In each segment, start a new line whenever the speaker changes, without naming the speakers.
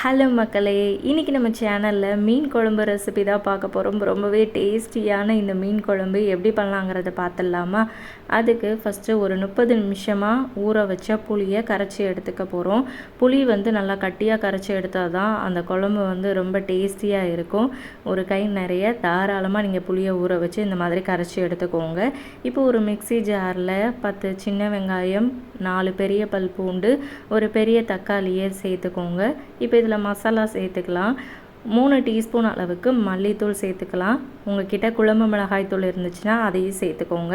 Hello மக்களே. இன்றைக்கி நம்ம சேனலில் மீன் குழம்பு ரெசிபி தான் பார்க்க போகிறோம் ரொம்பவே டேஸ்டியான இந்த மீன் குழம்பு எப்படி பண்ணலாங்கிறத பார்த்துடலாமா? அதுக்கு ஃபஸ்ட்டு ஒரு முப்பது நிமிஷமாக ஊற வச்ச புளியை கரைச்சி எடுத்துக்க போகிறோம் புளி வந்து நல்லா கட்டியாக கரைச்சி எடுத்தால் தான் அந்த குழம்பு வந்து ரொம்ப டேஸ்டியாக இருக்கும். ஒரு கை நிறைய தாராளமாக நீங்கள் புளியை ஊற வச்சு இந்த மாதிரி கரைச்சி எடுத்துக்கோங்க. இப்போ ஒரு மிக்சி ஜாரில் பத்து சின்ன வெங்காயம் நாலு பெரிய பல் பூண்டு ஒரு பெரிய தக்காளியை சேர்த்துக்கோங்க. இப்போ இதில் மசாலா சேர்த்துக்கலாம். மூணு டீஸ்பூன் அளவுக்கு மல்லித்தூள் சேர்த்துக்கலாம். உங்ககிட்ட குழம்பு மிளகாய் தூள் இருந்துச்சுன்னா அதையும் சேர்த்துக்கோங்க.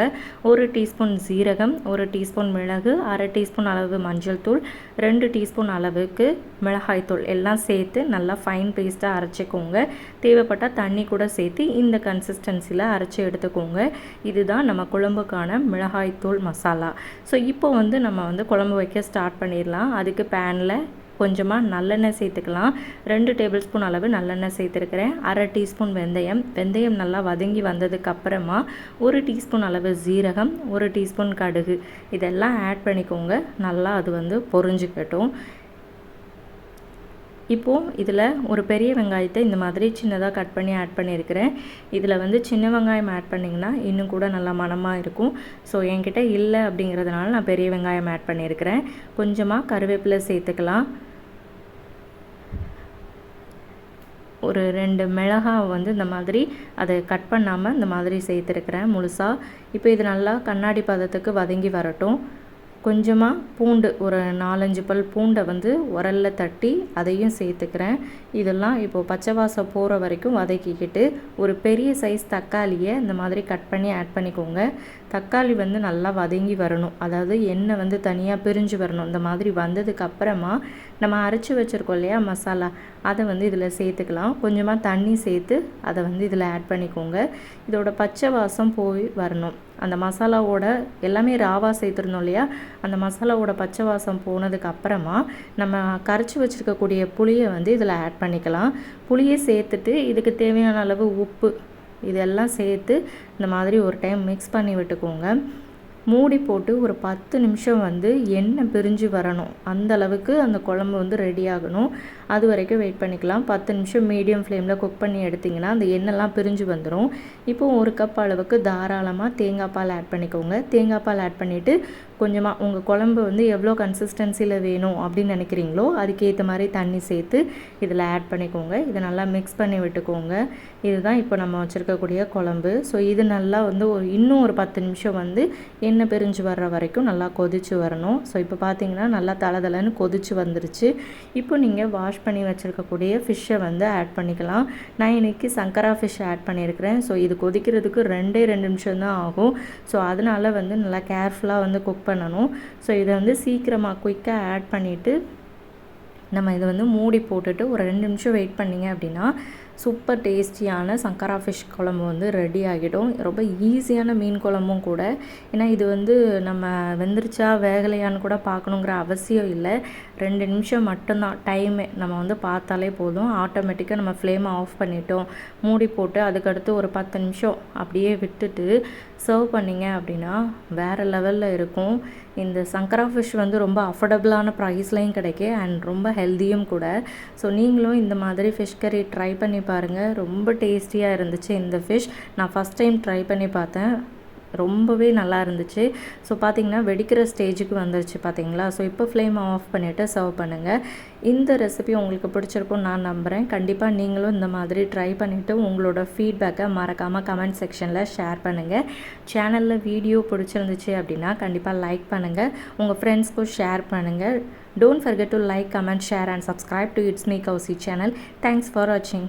ஒரு டீஸ்பூன் சீரகம் ஒரு டீஸ்பூன் மிளகு அரை டீஸ்பூன் அளவு மஞ்சள் தூள் ரெண்டு டீஸ்பூன் அளவுக்கு மிளகாய் தூள். எல்லாம் சேர்த்து நல்லா ஃபைன் பேஸ்ட்டாக அரைச்சிக்கோங்க. தேவைப்பட்டால் தண்ணி கூட சேர்த்து இந்த கன்சிஸ்டன்சியில் அரைச்சி எடுத்துக்கோங்க. இதுதான் நம்ம குழம்புக்கான மிளகாய் தூள் மசாலா. ஸோ இப்போ வந்து நம்ம வந்து குழம்பு வைக்க ஸ்டார்ட் பண்ணிடலாம். அதுக்கு பேனில் கொஞ்சமாக நல்லெண்ணெய் சேர்த்துக்கலாம். ரெண்டு டேபிள் ஸ்பூன் அளவு நல்லெண்ணெய் சேர்த்துருக்கிறேன். அரை டீஸ்பூன் வெந்தயம். வெந்தயம் நல்லா வதங்கி வந்ததுக்கப்புறமா ஒரு டீஸ்பூன் அளவு ஜீரகம் ஒரு டீஸ்பூன் கடுகு. இதெல்லாம் ஆட் பண்ணிக்கோங்க. நல்லா அது வந்து பொறிஞ்சிக்கட்டும் இப்போது இதில் ஒரு பெரிய வெங்காயத்தை இந்த மாதிரி சின்னதாக கட் பண்ணி ஆட் பண்ணியிருக்கிறேன் இதில் வந்து சின்ன வெங்காயம் ஆட் பண்ணிங்கன்னா இன்னும் கூட நல்லா மனமாக இருக்கும். ஸோ என்கிட்ட இல்லை அப்படிங்கிறதுனால நான் பெரிய வெங்காயம் ஆட் பண்ணியிருக்கிறேன் கொஞ்சமாக கருவேப்பிலை சேர்த்துக்கலாம். ஒரு ரெண்டு மிளகாய் வந்து இந்த மாதிரி அதை கட் பண்ணாமல் இந்த மாதிரி சேர்த்துருக்குறேன் முழுசாக இப்போ இது நல்லா கண்ணாடி பதத்துக்கு வதங்கி வரட்டும். கொஞ்சமாக பூண்டு ஒரு நாலஞ்சு பல் பூண்டை வந்து உரலில் தட்டி அதையும் சேர்த்துக்கிறேன். இதெல்லாம் இப்போது பச்சை வாசம் போகிற வரைக்கும் வதக்கிக்கிட்டு ஒரு பெரிய சைஸ் தக்காளியை இந்த மாதிரி கட் பண்ணி ஆட் பண்ணிக்கோங்க. தக்காளி வந்து நல்லா வதங்கி வரணும். அதாவது எண்ணெய் வந்து தனியாக பிரிஞ்சு வரணும். இந்த மாதிரி வந்ததுக்கு அப்புறமா நம்ம அரைச்சி வச்சுருக்கோம் இல்லையா மசாலா அதை வந்து இதில் சேர்த்துக்கலாம். கொஞ்சமாக தண்ணி சேர்த்து அதை வந்து இதில் ஆட் பண்ணிக்கோங்க. இதோட பச்சை வாசம் போய் வரணும். அந்த மசாலாவோட எல்லாமே ராவாக சேர்த்துருந்தோம் இல்லையா? அந்த மசாலாவோட பச்சை வாசம் போனதுக்கு அப்புறமா நம்ம கரைச்சி வச்சுருக்கக்கூடிய புளியை வந்து இதில் ஆட் பண்ணிக்கலாம். புளியை சேர்த்துட்டு இதுக்கு தேவையான அளவு உப்பு இதெல்லாம் சேர்த்து இந்த மாதிரி ஒரு டைம் மிக்ஸ் பண்ணி விட்டுக்கோங்க. மூடி போட்டு ஒரு பத்து நிமிஷம் வந்து எண்ணெய் பிரிஞ்சு வரணும். அந்த அளவுக்கு அந்த குழம்பு வந்து ரெடி ஆகணும். அது வரைக்கும் வெயிட் பண்ணிக்கலாம். பத்து நிமிஷம் மீடியம் ஃப்ளேமில் குக் பண்ணி எடுத்திங்கன்னா அந்த எண்ணெய்லாம் பிரிஞ்சு வந்துடும் இப்போ ஒரு கப் அளவுக்கு தாராளமாக தேங்காய் பால் ஆட் பண்ணிக்கோங்க. தேங்காய் பால் ஆட் பண்ணிவிட்டு கொஞ்சமாக உங்கள் குழம்பு வந்து எவ்வளோ கன்சிஸ்டன்சியில் வேணும் அப்படின்னு நினைக்கிறீங்களோ அதுக்கேற்ற மாதிரி தண்ணி சேர்த்து இதில் ஆட் பண்ணிக்கோங்க. இதை நல்லா மிக்ஸ் பண்ணி விட்டுக்கோங்க. இதுதான் இப்போ நம்ம வச்சுருக்கக்கூடிய குழம்பு. ஸோ இது நல்லா வந்து ஒரு இன்னும் ஒரு பத்து நிமிஷம் வந்து எண்ணெய் பிரிஞ்சு வர்ற வரைக்கும் நல்லா கொதிச்சு வரணும். ஸோ இப்போ பார்த்தீங்கன்னா நல்லா தளதளன்னு கொதிச்சு வந்துருச்சு. இப்போ நீங்கள் வாஷ் பண்ணி வச்சுருக்கக்கூடிய ஃபிஷ்ஷை வந்து ஆட் பண்ணிக்கலாம். நான் இன்றைக்கி சங்கரா ஃபிஷ் ஆட் பண்ணியிருக்கிறேன். ஸோ இது கொதிக்கிறதுக்கு ரெண்டே ரெண்டு நிமிஷம் தான் ஆகும். ஸோ அதனால் வந்து நல்லா கேர்ஃபுல்லாக வந்து குக் பண்ணணும். ஸோ இதை வந்து சீக்கிரமாக குயிக்காக ஆட் பண்ணிவிட்டு நம்ம இதை வந்து மூடி போட்டுட்டு ஒரு ரெண்டு நிமிஷம் வெயிட் பண்ணிங்க அப்படின்னா சூப்பர் டேஸ்டியான சங்கரா ஃபிஷ் குழம்பு வந்து ரெடி ஆகிடும். ரொம்ப ஈஸியான மீன் குழம்பும் கூட. ஏன்னா இது வந்து நம்ம வெந்துருச்சா வேகலையான்னு கூட பார்க்கணுங்கிற அவசியம் இல்லை. ரெண்டு நிமிஷம் மட்டும்தான். டைமே நம்ம வந்து பார்த்தாலே போதும். ஆட்டோமேட்டிக்காக நம்ம ஃப்ளேமை ஆஃப் பண்ணிட்டோம். மூடி போட்டு அதுக்கடுத்து ஒரு பத்து நிமிஷம் அப்படியே விட்டுட்டு சர்வ் பண்ணிங்க அப்படின்னா வேறு லெவலில் இருக்கும். இந்த சங்கரா ஃபிஷ் வந்து ரொம்ப அஃபோர்டபுளான ப்ரைஸ்லையும் கிடைக்கும் அண்ட் ரொம்ப ஹெல்த்தியும் கூட. ஸோ நீங்களும் இந்த மாதிரி ஃபிஷ் கறி ட்ரை பண்ணி பாருங்கள் ரொம்ப டேஸ்டியாக இருந்துச்சு இந்த ஃபிஷ் நான் ஃபஸ்ட் டைம் ட்ரை பண்ணி பார்த்தேன். ரொம்பவே நல்லா இருந்துச்சு ஸோ பார்த்திங்கன்னா வெடிக்கிற ஸ்டேஜுக்கு வந்துருச்சு பார்த்தீங்களா ஸோ இப்போ ஃப்ளேம் ஆஃப் பண்ணிவிட்டு சர்வ் பண்ணுங்கள் இந்த ரெசிபி உங்களுக்கு பிடிச்சிருக்கும் நான் நம்புகிறேன் கண்டிப்பாக நீங்களும் இந்த மாதிரி ட்ரை பண்ணிவிட்டு உங்களோட ஃபீட்பேக்கை மறக்காமல் கமெண்ட் செக்ஷனில் ஷேர் பண்ணுங்கள் சேனலில் வீடியோ பிடிச்சிருந்துச்சு அப்படின்னா கண்டிப்பாக லைக் பண்ணுங்கள் உங்கள் ஃப்ரெண்ட்ஸ்க்கும் ஷேர் பண்ணுங்கள் don't forget to like comment share and subscribe to it's me Kousi channel thanks for வாட்சிங்